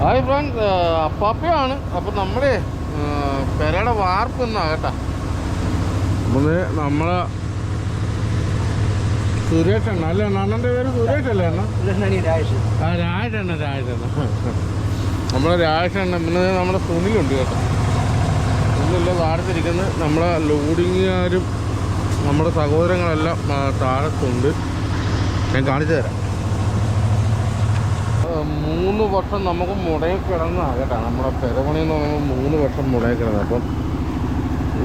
Hi friends അപ്പാപ്പയാണ്. അപ്പം നമ്മുടെ പെരയുടെ വാർപ്പ് എന്നാ കേട്ടാ. അപ്പം നമ്മളെ സുരേഷ് അണ്ണ. അല്ലേ അണ്ണന്റെ പേര് സുരേഷ് അല്ലേ അണ്ണ? ആ രാജണ്ണ രാജണ്ണ നമ്മളെ രാജണ്ണ പിന്നെ നമ്മുടെ സുനിലുണ്ട് കേട്ടോ. സുനിലുള്ള വാർത്തിരിക്കുന്നത് നമ്മളെ ലോഡിങ്ങുകാരും നമ്മുടെ സഹോദരങ്ങളെല്ലാം താഴത്തുണ്ട്. ഞാൻ കാണിച്ചു തരാം. മൂന്ന് വർഷം നമുക്ക് മുടയിൽ കിടന്നാണ് കേട്ടോ നമ്മുടെ പെരപണി എന്ന് പറയുമ്പോൾ മൂന്ന് വർഷം മുടയിൽ കിടന്നത് അപ്പം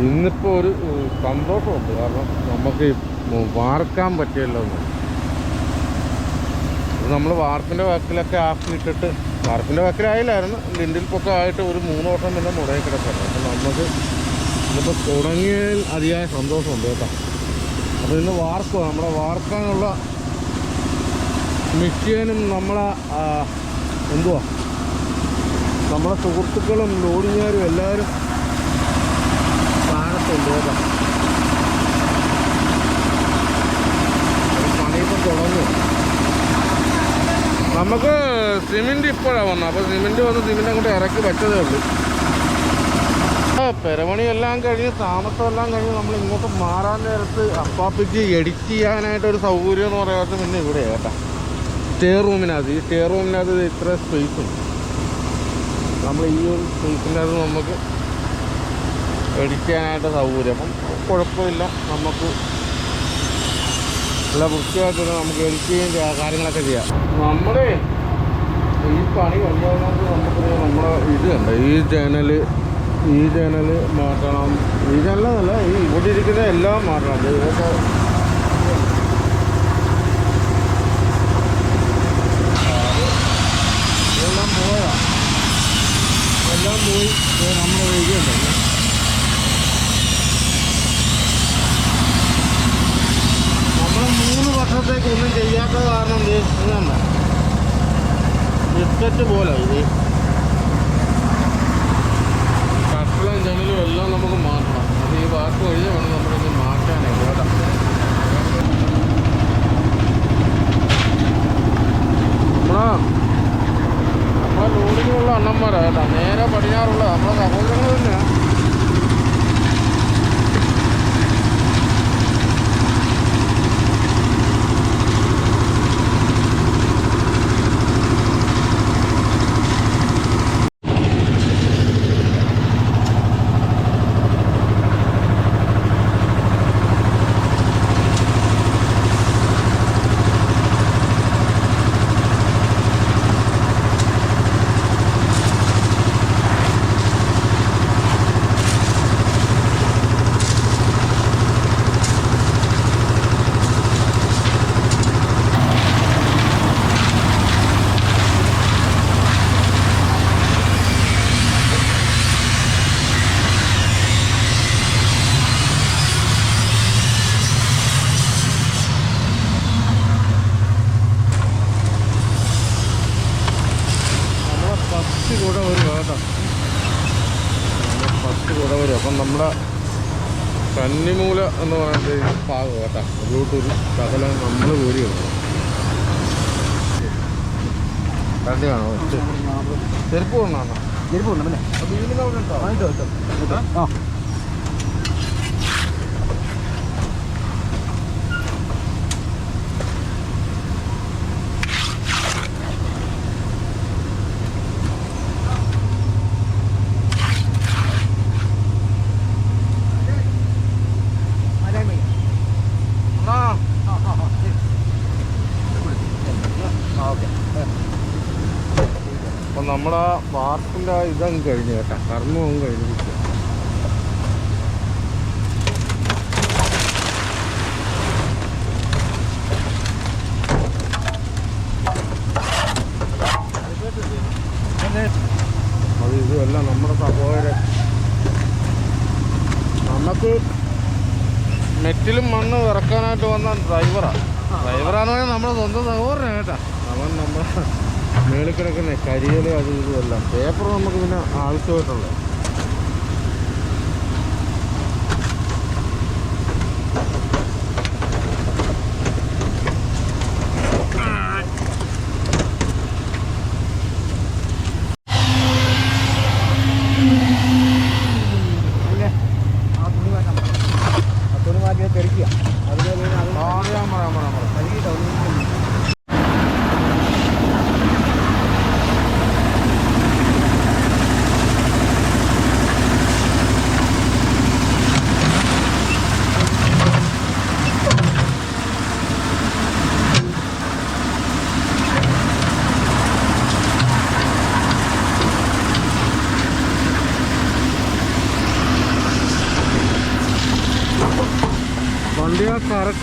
ഇന്നിപ്പോൾ ഒരു സന്തോഷമുണ്ട്. കാരണം നമുക്ക് വാർക്കാൻ പറ്റിയല്ലോ എന്ന്. നമ്മൾ വാർപ്പിന്റെ വാക്കിലൊക്കെ ആക്കിയിട്ടിട്ട് വാർപ്പിന്റെ വാക്കിലായില്ലായിരുന്നു. ലിൻഡിൽ പൊക്കെ ആയിട്ട് ഒരു മൂന്ന് വർഷം പിന്നെ മുടയിൽ കിടക്കുന്നത് അപ്പം നമുക്ക് ഇതിപ്പോൾ തുടങ്ങിയതിൽ അതിയായ സന്തോഷമുണ്ട് കേട്ടോ. അപ്പോൾ ഇന്ന് വാർക്കുക നമ്മുടെ വാർക്കാനുള്ള മിഷ്യനും നമ്മളെ എന്തുവാ? നമ്മളെ സുഹൃത്തുക്കളും ലോഡിങ്ങാരും എല്ലാവരും സ്ഥാനത്തുണ്ട് കേട്ടോ. പണിയിപ്പം തുടങ്ങും. നമുക്ക് സിമെന്റ് ഇപ്പോഴാണ് വന്നത്. അപ്പോൾ സിമെന്റ് വന്ന് സിമെന്റ് അങ്ങോട്ട് ഇറക്കി വെച്ചതേ ഉള്ളൂ. പെരമണിയെല്ലാം കഴിഞ്ഞ് താമസമെല്ലാം കഴിഞ്ഞ് നമ്മൾ ഇങ്ങോട്ട് മാറാൻ നേരത്ത് അപ്പാപ്പിക്ക് എഡിറ്റ് ചെയ്യാനായിട്ട് ഒരു സൗകര്യം എന്ന് പറയാത്ത പിന്നെ ഇവിടെ കേട്ടാ. സ്റ്റേ റൂമിനകത്ത് ഈ സ്റ്റേ റൂമിനകത്ത് ഇത്ര സ്പേസ് ഉണ്ട്. നമ്മൾ ഈ ഒരു സ്പേസിന്റെ അകത്ത് നമുക്ക് ചെയ്യാനായിട്ട് സൗകര്യം. അപ്പം കുഴപ്പമില്ല. നമുക്ക് നല്ല വൃത്തിയായിട്ട് നമുക്ക് ചെയ്യാം കാര്യങ്ങളൊക്കെ ചെയ്യാം. നമ്മുടെ ഈ പണി കഴിഞ്ഞതിനകത്ത് നമുക്ക് നമ്മുടെ ഇത് കണ്ട ഈ ചാനൽ ഈ ചാനൽ മാറ്റണം. ഈ ചാനലെന്നല്ല ഈ ഇവിടെ ഇരിക്കുന്ന എല്ലാം മാറ്റണം. ഇതൊക്കെ ഇതെല്ലാം പോയാ എല്ലാം പോയി നമ്മുടെ വൈകിയുണ്ടല്ലോ നമ്മൾ മൂന്ന് വർഷത്തേക്ക് ഒന്നും ചെയ്യാത്ത കാരണം എന്ത് ഇതല്ല ബിസ്ക്കറ്റ് പോലെ ഇത് കട്ടളും ജനലും എല്ലാം നമുക്ക് മാറ്റണം അത് ഈ വാക്ക് വഴി വേണം നമ്മളിത് മാറ്റാനായിട്ട് കേട്ടോ നമ്മളാ നമ്മളെ ലോഡിങ്ങിലുള്ള അണ്ണന്മാരാ കേട്ടോ നേരെ പടിഞ്ഞാറുള്ള നമ്മളെ സഹോദരങ്ങൾ തന്നെയാണ് നമ്മളെ പത്ത് കൂടെ വരും കേട്ടോ നമ്മളെ പത്ത് കൂടെ വരും അപ്പം നമ്മുടെ കന്നിമൂല എന്ന് പറയുന്നത് ഈ ഭാഗം കേട്ടോ ബ്ലൂടൂത്ത് ശകലം നമ്മൾ കോരി എടുക്കണം കണ്ടി കാണോ ചെരുപ്പ് കൊണ്ടാണോ ചെരുപ്പ് ആ ആ അപ്പം നമ്മുടെ വാർപ്പിന്റെ ഇതങ്ങ് കഴിഞ്ഞു കേട്ടോ. കർമ്മവും കഴിഞ്ഞിരിക്കുക അത് ഇതുമല്ല നമ്മുടെ സഹോദരൻ. നമുക്ക് നെറ്റിലും മണ്ണ് ഇറക്കാനായിട്ട് വന്ന ഡ്രൈവറാണ് ഡ്രൈവറാണെന്ന് പറഞ്ഞാൽ നമ്മുടെ സ്വന്തം സഹോദരനാണ് കേട്ടാ. അവൻ നമ്മുടെ മേളിൽ കിടക്കുന്ന കരിയില അത് ഇതുമെല്ലാം പേപ്പർ നമുക്ക് പിന്നെ ആവശ്യമായിട്ടുള്ളത്.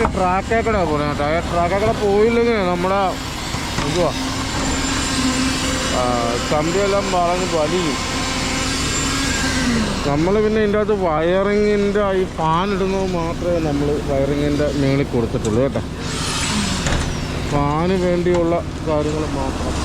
കറക്റ്റ് ആക്കടാ പോണേ കേട്ടോ ആക്കട പോയില്ലെങ്കിൽ നമ്മുടെ എന്തുവാ? ആ, കമ്പിയെല്ലാം വളഞ്ഞ് വലിയും നമ്മൾ പിന്നെ ഇതിന്റെ അകത്ത് വയറിങ്ങിന്റെ ഈ ഫാൻ ഇടുന്നത് മാത്രമേ നമ്മൾ വയറിങ്ങിന്റെ മേളിൽ കൊടുത്തിട്ടുള്ളൂ കേട്ടോ. ഫാന് വേണ്ടിയുള്ള കാര്യങ്ങൾ മാത്രം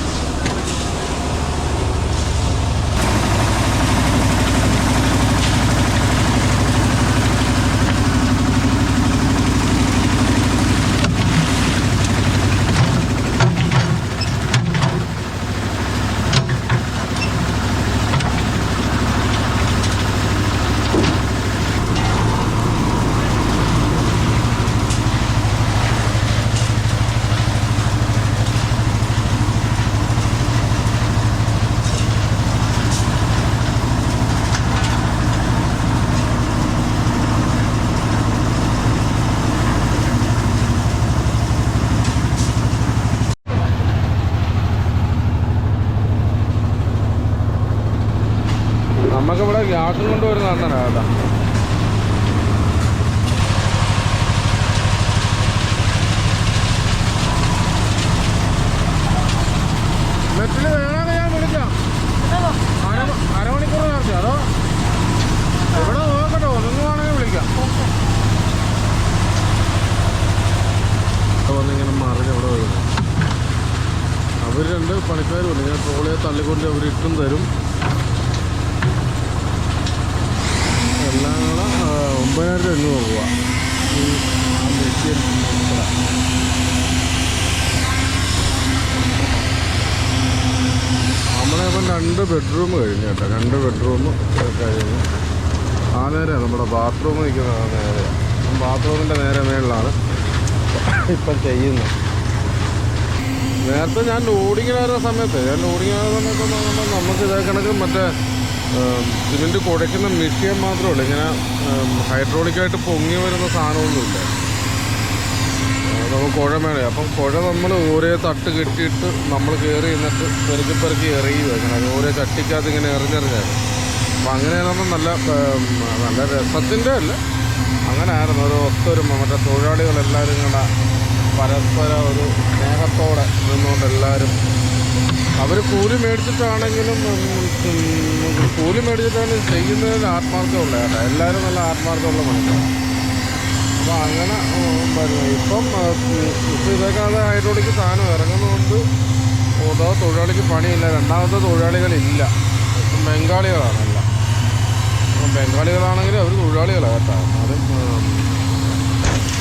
നമുക്കിവിടെ ഗ്യാസും കൊണ്ടുവരുന്ന അണ്ണനാ കേട്ടോ മെറ്റിൽ വേണമെങ്കിൽ ഞാൻ വിളിക്കാം. അര അരമണിക്കൂർ നേരത്തെ അതോ? ഇവിടെ നോക്കട്ടെ ഒതുങ്ങുവാണെങ്കിൽ വിളിക്കാം. വന്നിങ്ങനെ മറിഞ്ഞ് അവിടെ വരുന്നു അവർ രണ്ട് പണിക്കാരും ഉണ്ട്. ഞാൻ ട്രോളിയെ തള്ളിക്കൊണ്ട് അവർ ഇട്ടും തരും. എല്ലാം കൂടെ ഒമ്പതിനായിരത്തി അഞ്ഞൂറ് രൂപ ഈ മെഷീൻ രണ്ട് ബെഡ്റൂം കഴിഞ്ഞു കേട്ടോ. രണ്ട് ബെഡ്റൂം കഴിഞ്ഞു. ആ നേരെ നമ്മുടെ ബാത്റൂം നിൽക്കുന്ന ആ നേരെ ബാത്റൂമിന്റെ നേരെ മേളിലാണ് ഇപ്പം ചെയ്യുന്നത്. നേരത്തെ ഞാൻ ലോഡിങ്ങിനായിരുന്ന സമയത്ത് ഞാൻ ലോഡിങ്ങിനായിരുന്ന സമയത്ത് നമുക്ക് ഇതേ കണക്ക് മറ്റേ സിമെന്റ് കുഴയ്ക്കുന്ന മെഷീൻ മാത്രമേ ഉള്ളൂ. ഇങ്ങനെ ഹൈഡ്രോളിക്കായിട്ട് പൊങ്ങി വരുന്ന സാധനമൊന്നുമില്ല. നമുക്ക് കുഴ വേണേ അപ്പം കുഴ നമ്മൾ ഓരോ തട്ട് കെട്ടിയിട്ട് നമ്മൾ കയറി നിന്നിട്ട് പെറുക്കി പെറുക്കി എറിയി വെക്കണം അത് ഓരോ ചട്ടിക്കകത്ത് ഇങ്ങനെ എറിഞ്ഞെറിഞ്ഞാൽ അപ്പം അങ്ങനെയാകുമ്പോൾ നല്ല നല്ല രസത്തിന്റെ അല്ല. അങ്ങനെ ആയിരുന്നു ഒരു ഒത്തൊരുമ. മറ്റേ തൊഴിലാളികളെല്ലാവരും കൂടെ പരസ്പരം ഒരു സ്നേഹത്തോടെ നിന്നുകൊണ്ട് എല്ലാവരും അവർ കൂലി മേടിച്ചിട്ടാണെങ്കിലും കൂലി മേടിച്ചിട്ടാണ് ചെയ്യുന്നതിൽ ആത്മാർത്ഥമുള്ള കേട്ടോ എല്ലാവരും നല്ല ആത്മാർത്ഥമുള്ള മനുഷ്യരാണ് അപ്പോൾ അങ്ങനെ വരുന്നത് ഇപ്പം ഇപ്പം ഇതൊക്കെ ഹൈഡ്രോളിക് സാധനം ഇറങ്ങുന്നതുകൊണ്ട് ഓരോ തൊഴിലാളിക്ക് പണിയില്ല. രണ്ടാമത്തെ തൊഴിലാളികളില്ല. ഇപ്പം ബംഗാളികളാണ് എല്ലാം അപ്പം ബംഗാളികളാണെങ്കിൽ അവർ തൊഴിലാളികളാണ് കേട്ടോ. എന്നാലും ഉം,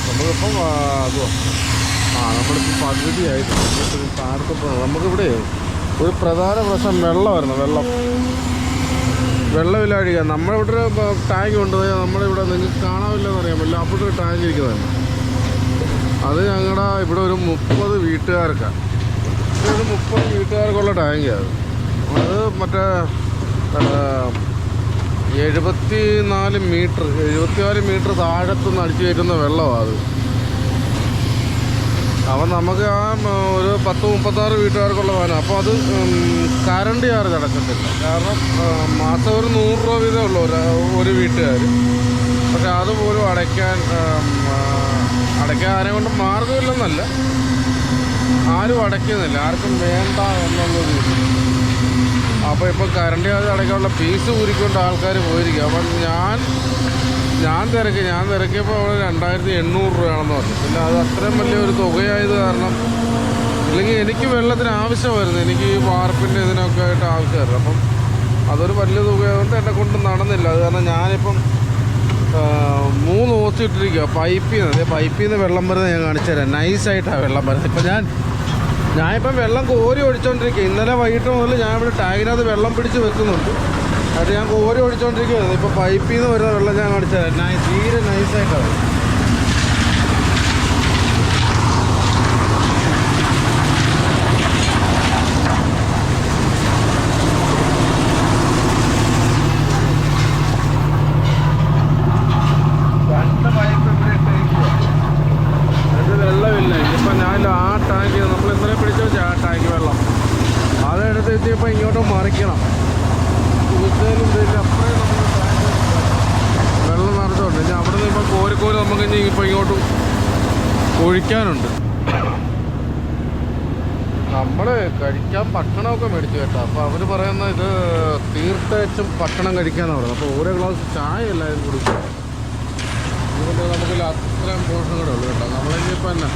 നമ്മളിപ്പം ആ, നമ്മളിപ്പോൾ പകുതിയായിട്ട് താരത്തപ്പോൾ നമുക്കിവിടെ ഒരു പ്രധാന പ്രശ്നം വെള്ളമായിരുന്നു വെള്ളം. വെള്ളമില്ലാഴിക. ഇവിടെ ഒരു ടാങ്ക് കൊണ്ടുപോയി നമ്മളിവിടെ നിങ്ങൾക്ക് കാണാവില്ലെന്ന് അറിയാൻ പറ്റില്ല. അവിടെ ഒരു ടാങ്ക് ഇരിക്കുന്നതാണ് അത് ഞങ്ങളുടെ ഇവിടെ ഒരു മുപ്പത് വീട്ടുകാർക്കാണ് ഒരു മുപ്പത് വീട്ടുകാർക്കുള്ള ടാങ്കാണ് അത്. മറ്റേ എഴുപത്തി നാല് മീറ്റർ എഴുപത്തിനാല് മീറ്റർ താഴത്തുനിന്ന് അടിച്ചു കയറ്റുന്ന വെള്ളമാണ് അത്. അപ്പം നമുക്ക് ആ ഒരു പത്ത് മുപ്പത്താറ് വീട്ടുകാർക്കുള്ള വാഹനം. അപ്പോൾ അത് കരണ്ട് ചാർജ് അടക്കത്തില്ല. കാരണം മാസം ഒരു നൂറ് രൂപ വീതമേ ഉള്ളൂ ഒരു ഒരു വീട്ടുകാർ പക്ഷെ അതുപോലും അടയ്ക്കാൻ അടയ്ക്കാൻ കൊണ്ട് മാർഗമില്ലെന്നല്ല ആരും അടയ്ക്കുന്നില്ല. ആർക്കും വേണ്ട എന്നുള്ളത് അപ്പോൾ ഇപ്പോൾ കറണ്ട് ചാർജ് അടയ്ക്കാനുള്ള ഫീസ് ഊരിക്കൊണ്ട് ആൾക്കാർ പോയിരിക്കും. അപ്പം ഞാൻ ഞാൻ തിരക്കി ഞാൻ തിരക്കിയപ്പോൾ അവിടെ രണ്ടായിരത്തി എണ്ണൂറ് രൂപയാണെന്ന് പറഞ്ഞു. പിന്നെ അത് അത്രയും വലിയൊരു തുകയായത് കാരണം അല്ലെങ്കിൽ എനിക്ക് വെള്ളത്തിന് ആവശ്യമായിരുന്നു. എനിക്ക് ഈ വാർപ്പിന്റെ ഇതിനൊക്കെ ആയിട്ട് ആവശ്യമായിരുന്നു. അപ്പം അതൊരു വലിയ തുകയായതുകൊണ്ട് എന്നെ കൊണ്ട് നടന്നില്ല. അത് കാരണം ഞാനിപ്പം മൂന്ന് ഓസ് ഇട്ടിരിക്കുക പൈപ്പിൽ നിന്ന് അതെ പൈപ്പിൽ നിന്ന് വെള്ളം വരുന്നത് ഞാൻ കാണിച്ചു തരാം. നൈസായിട്ടാണ് വെള്ളം വരുന്നത്. ഇപ്പം ഞാൻ ഞാനിപ്പം വെള്ളം കോരി ഒഴിച്ചുകൊണ്ടിരിക്കുക ഇന്നലെ വൈകിട്ട് മുതൽ ഞാൻ ഇവിടെ ടാങ്കിനകത്ത് വെള്ളം പിടിച്ച് വെക്കുന്നുണ്ട്. അത് ഞാൻ കോരി ഒഴിച്ചോണ്ടിരിക്കുകയായിരുന്നു ഇപ്പോൾ പൈപ്പിൽ നിന്ന് വരുന്ന വെള്ളം ഞാൻ അടിച്ചത് തീരെ നൈസായിട്ടാണ് രണ്ട് പൈപ്പ് ഇവിടെ ഇട്ടേക്കുവാ. അത് വെള്ളമില്ല ഇനിയിപ്പോൾ ഞാൻ ആ ടാങ്ക് നമ്മൾ ഇന്നലെ പിടിച്ചു വെച്ച ആ ടാങ്ക് വെള്ളം അതെടുത്ത് എത്തിയപ്പോൾ ഇങ്ങോട്ട് മറിക്കണം കുത്തേലും ഇതിന്റെ അപ്പുറം നമ്മൾ ടാങ്ക് വെള്ളം നിറച്ചുണ്ട് ഇനി അവിടെ നിന്ന് ഇപ്പം കോരി കോരി നമുക്ക് ഇനി ഇപ്പം ഇങ്ങോട്ടും ഒഴിക്കാനുണ്ട് നമ്മൾ കഴിക്കാൻ ഭക്ഷണമൊക്കെ മേടിച്ചു കേട്ടോ. അപ്പോൾ അവർ പറയുന്ന ഇത് തീർച്ചയായിട്ടും ഭക്ഷണം കഴിക്കാമെന്ന് പറയുന്നത്. അപ്പോൾ ഓരോ ഗ്ലാസ് ചായ എല്ലാവരും കുടിക്കും അതുകൊണ്ട് നമുക്ക് അത്രയും കൂടെ ഉള്ളു കേട്ടോ. നമ്മളിനിയിപ്പോൾ തന്നെ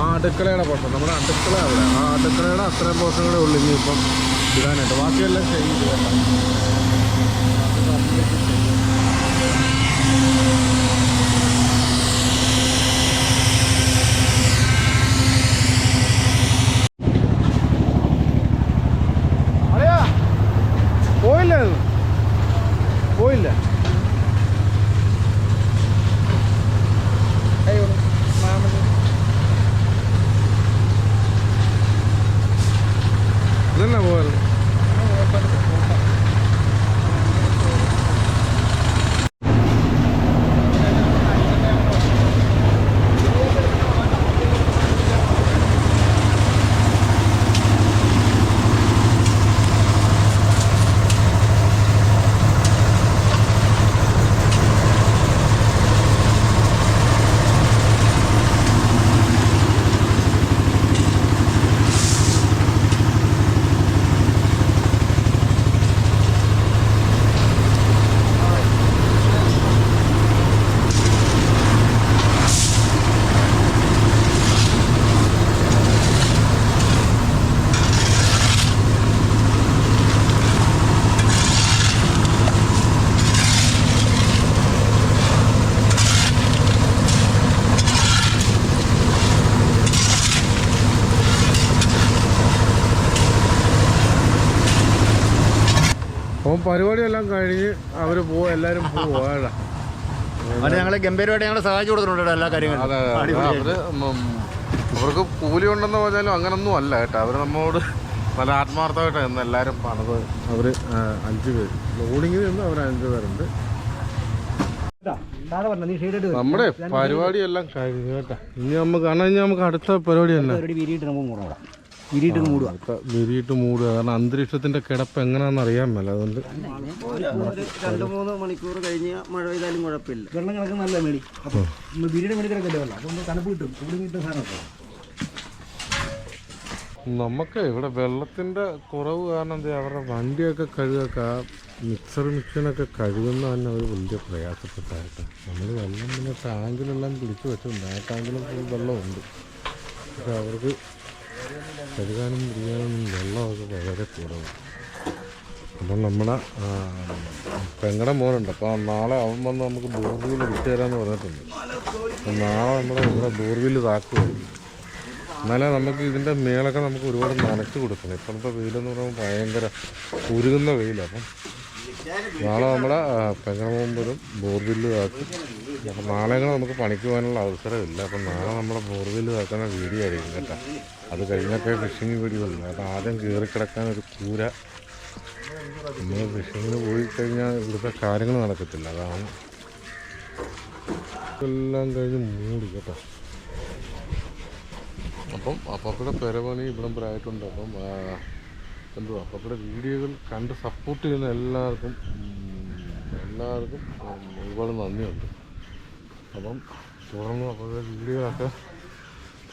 ആ അടുക്കളയുടെ പോഷണം നമ്മുടെ അടുക്കള അവിടെ. ആ അടുക്കളയുടെ അത്രയും കൂടെ ഉള്ളു ഇനിയിപ്പം ഇടാനായിട്ട്. ബാക്കിയെല്ലാം ചെയ്ത് കേട്ടോ. പരിപാടിയെല്ലാം കഴിഞ്ഞ് അവർ പോവാ എല്ലാവരും പോവാടാ അവിടെ ഞങ്ങളെ ഗംഭീരമായിട്ട് ഞങ്ങളെ സഹായിച്ചു കൊടുത്തിട്ടുണ്ട് എല്ലാ കാര്യങ്ങളും. അതെ അതെ. അവർ ഉം, അവർക്ക് കൂലി ഉണ്ടെന്ന് പറഞ്ഞാലും അങ്ങനൊന്നും അല്ല കേട്ടോ. അവർ നമ്മോട് നല്ല ആത്മാർത്ഥമായിട്ടാണ് ഇന്ന് എല്ലാവരും പണിത്. അവർ അഞ്ച് പേര്. ലോഡിങ്ങിൽ നിന്ന് അവർ അഞ്ച് പേരുണ്ട്. നമ്മുടെ പരിപാടി എല്ലാം കഴിഞ്ഞു കേട്ടോ. ഇനി നമുക്ക് കാരണം ഇനി നമുക്ക് അടുത്ത പരിപാടി തന്നെ. വിരിയിട്ട് നമുക്ക് മൂടാം വിരിയിട്ട് മൂടുക. വിരിയിട്ട് മൂടുക. കാരണം അന്തരീക്ഷത്തിന്റെ കിടപ്പ് എങ്ങനെയാണെന്ന് അറിയാൻ മേല. അതുകൊണ്ട് രണ്ട് മൂന്ന് മണിക്കൂർ കഴിഞ്ഞ് മഴ പെയ്താലും കുഴപ്പമില്ല. വെള്ളം കിടക്കുന്ന നല്ല മേടി. അപ്പോൾ വിരിയുടെ മേടി കിടക്കല്ലേ വെള്ളം അപ്പോൾ തണുപ്പ് കിട്ടും. ചൂടും കിട്ടും സാധനം നമുക്ക് ഇവിടെ വെള്ളത്തിന്റെ കുറവ് കാരണം എന്താ? അവരുടെ വണ്ടിയൊക്കെ കഴുകൊക്കെ ആ മിക്സർ മിക്സിനൊക്കെ കഴുകുന്ന തന്നെ ഒരു വലിയ പ്രയാസപ്പെട്ടായിട്ട്. നമ്മൾ വെള്ളം പിന്നെ ടാങ്കിലെല്ലാം പിടിച്ചു വെച്ചിട്ടുണ്ട് ആ ടാങ്കിലും വെള്ളമുണ്ട് പക്ഷെ അവർക്ക് കഴുകാനും പിടിക്കാനും വെള്ളമൊക്കെ വളരെ കുറവാണ്. അപ്പം നമ്മുടെ പെങ്ങടെ മോനുണ്ട്. അപ്പോൾ നാളെ അവൻ വന്ന് നമുക്ക് ബോർവീൽ വിട്ടു തരാമെന്ന് പറഞ്ഞിട്ടുണ്ട്. അപ്പം നാളെ നമ്മുടെ ഇവിടെ ബോർവീൽ താക്കുമായിരിക്കും എന്നാലേ നമുക്ക് ഇതിന്റെ മേളൊക്കെ നമുക്ക് ഒരുപാട് നനച്ച് കൊടുക്കണം. ഇപ്പോഴത്തെ വെയിലെന്ന് പറയുമ്പോൾ ഭയങ്കര ഉരുകുന്ന വെയിലാണ് അപ്പം. നാളെ നമ്മുടെ പെങ്ങമോമ്പരും ബോർബില്ല് താക്കി. അപ്പം നാളെ നമുക്ക് പണിക്ക് പോകാനുള്ള അവസരമില്ല അപ്പം നാളെ നമ്മുടെ ബോർവെൽ താക്കുന്ന വീഡിയോ ആയിരിക്കും കേട്ടോ. അത് കഴിഞ്ഞൊക്കെ ഫിഷിങ് വീഡിയോ ഉണ്ട്. അത് ആദ്യം കയറി കിടക്കാൻ ഒരു കൂര നമ്മൾ ഫിഷിങ്ങിന് പോയി കഴിഞ്ഞാൽ ഇവിടുത്തെ കാര്യങ്ങൾ നടക്കത്തില്ല. അതാണ് എല്ലാം കഴിഞ്ഞ് മൂടി കേട്ടോ. അപ്പം അപ്പപ്പയുടെ പെരപണി ഇവിടം പ്രായിട്ടുണ്ട് അപ്പം എന്തുവാ അപ്പപ്പയുടെ വീഡിയോകൾ കണ്ട് സപ്പോർട്ട് ചെയ്യുന്ന എല്ലാവർക്കും എല്ലാവർക്കും ഒരുപാട് നന്ദിയുണ്ട്. അപ്പം തുടർന്ന് അപ്പോൾ വീഡിയോകളൊക്കെ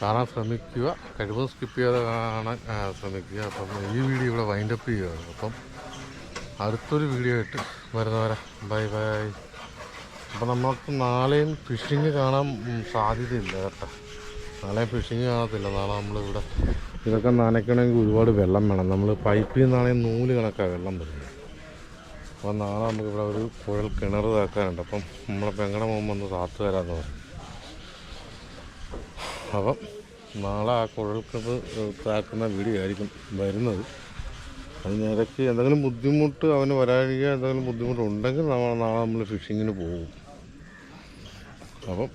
കാണാൻ ശ്രമിക്കുക. കഴിവതും സ്കിപ്പ് ചെയ്യാതെ കാണാൻ ശ്രമിക്കുക. അപ്പം ഈ വീഡിയോ ഇവിടെ വൈൻഡപ്പ് ചെയ്യുകയാണ്. അപ്പം അടുത്തൊരു വീഡിയോ ആയിട്ട് വരുന്നവരെ ബൈ ബൈ അപ്പം നമ്മൾക്ക് നാളെയും ഫിഷിങ് കാണാൻ സാധ്യതയില്ല കേട്ടോ. നാളെയും ഫിഷിങ് കാണത്തില്ല. നാളെ നമ്മളിവിടെ ഇതൊക്കെ നനയ്ക്കണമെങ്കിൽ ഒരുപാട് വെള്ളം വേണം. നമ്മൾ പൈപ്പിൽ നിന്നാണെങ്കിൽ നൂൽ കണക്കാണ് വെള്ളം വരുന്നത്. അപ്പോൾ നാളെ നമുക്കിവിടെ ഒരു കുഴൽ കിണർ താക്കാനുണ്ട്. അപ്പം നമ്മളെ പെങ്ങടെ മോൻ ഒന്ന് താത്തു തരാമെന്ന് പറഞ്ഞു. അപ്പം നാളെ ആ കുഴൽ കിണർ താക്കുന്ന വീഡിയോ ആയിരിക്കും വരുന്നത്. അതിനിടയ്ക്ക് എന്തെങ്കിലും ബുദ്ധിമുട്ട് അവന് വരാനിരിക്കുക എന്തെങ്കിലും ബുദ്ധിമുട്ടുണ്ടെങ്കിൽ നമ്മൾ നാളെ നമ്മൾ ഫിഷിങ്ങിന് പോകും. അപ്പം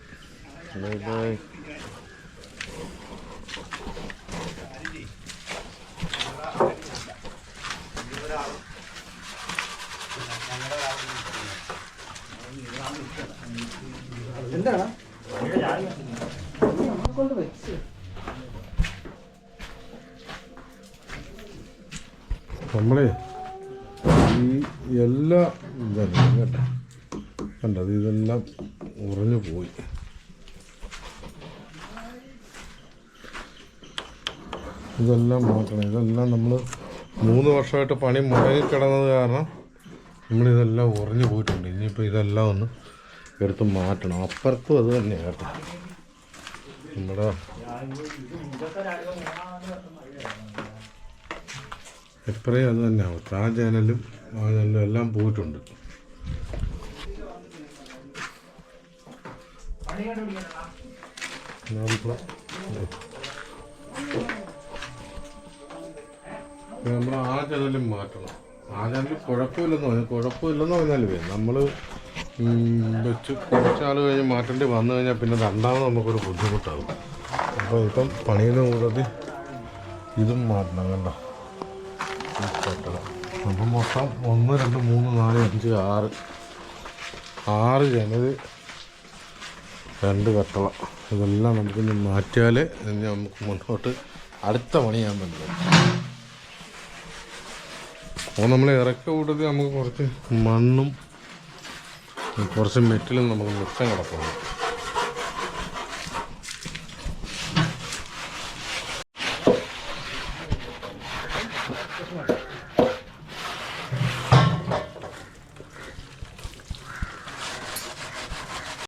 എന്താണ്? നമ്മളെ ഈ എല്ലാ ഇതല്ല കേട്ടോ. കണ്ടത് ഇതെല്ലാം ഉറഞ്ഞു പോയി. ഇതെല്ലാം മാറ്റണം ഇതെല്ലാം നമ്മൾ മൂന്ന് വർഷമായിട്ട് പണി മുടങ്ങി കിടന്നത് കാരണം നമ്മളിതെല്ലാം ഉറഞ്ഞു പോയിട്ടുണ്ട്. ഇനിയിപ്പോൾ ഇതെല്ലാം ഒന്ന് എടുത്ത് മാറ്റണം. അപ്പുറത്തും അത് തന്നെയാണ് നമ്മുടെ എത്രയും അത് തന്നെയാവും ആ ചാനലും ആ ചാനലും എല്ലാം പോയിട്ടുണ്ട്. നമ്മൾ ആ ചാനലും മാറ്റണം. ആ ചാനൽ കുഴപ്പമില്ലെന്ന് പറഞ്ഞാൽ കുഴപ്പമില്ലെന്ന് പറഞ്ഞാലുവേ നമ്മൾ വെച്ച്. കുറച്ചാൾ കഴിഞ്ഞ് മാറ്റേണ്ടി വന്നു കഴിഞ്ഞാൽ പിന്നെ രണ്ടാമത് നമുക്കൊരു ബുദ്ധിമുട്ടാകും. അപ്പോൾ ഇപ്പം പണിയുടെ കൂടുതൽ ഇതും മാറ്റണം കണ്ടോ? അപ്പം മൊത്തം ഒന്ന് രണ്ട് മൂന്ന് നാല് അഞ്ച് ആറ്. ആറ് ജനത് രണ്ട് കട്ടള. ഇതെല്ലാം മാറ്റിയാലേ ഇനി നമുക്ക് മുന്നോട്ട് അടുത്ത പണിയാൻ പറ്റും. അപ്പോൾ നമ്മൾ ഇറക്ക കൂട്ടത്തിൽ നമുക്ക് കുറച്ച് മണ്ണും കുറച്ച് മെറ്റലും നമുക്ക് മിച്ചം കിടക്കുന്നു